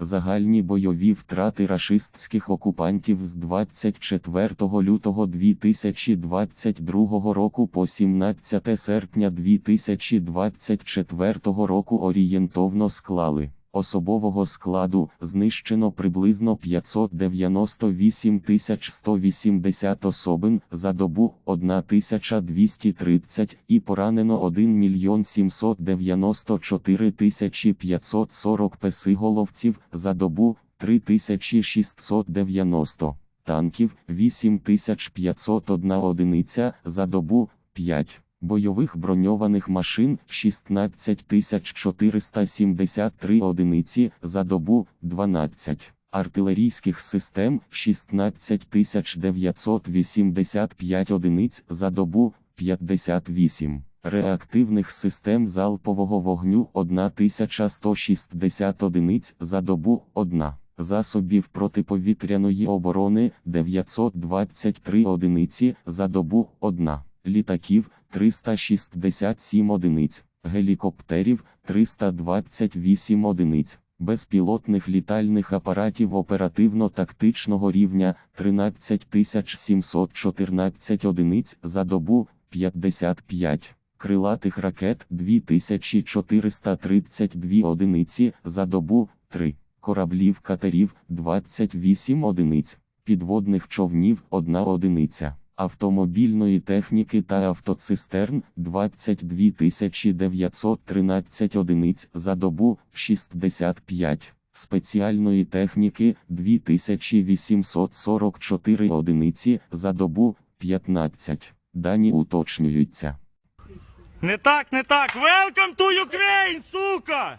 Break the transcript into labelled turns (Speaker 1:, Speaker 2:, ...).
Speaker 1: Загальні бойові втрати рашистських окупантів з 24 лютого 2022 року по 17 серпня 2024 року орієнтовно склали. Особового складу знищено приблизно 598 180 особин за добу 1230 і поранено 1 мільйон 794 540 песиголовців за добу 3690 танків 8501 одиниця за добу 5 бойових броньованих машин 16473 одиниці за добу 12, артилерійських систем 16985 одиниць за добу 58, реактивних систем залпового вогню 1160 одиниць за добу 1. Засобів протиповітряної оборони 923 одиниці за добу 1, літаків 367 одиниць, гелікоптерів 328 одиниць, безпілотних літальних апаратів оперативно-тактичного рівня 13714 одиниць за добу 55, крилатих ракет 2432 одиниці за добу 3, кораблів катерів 28 одиниць, підводних човнів 1 одиниця автомобільної техніки та автоцистерн 22 913 одиниць за добу 65, спеціальної техніки 2844 одиниці за добу 15. Дані уточнюються.
Speaker 2: Не так, не так. Welcome to Ukraine, сука!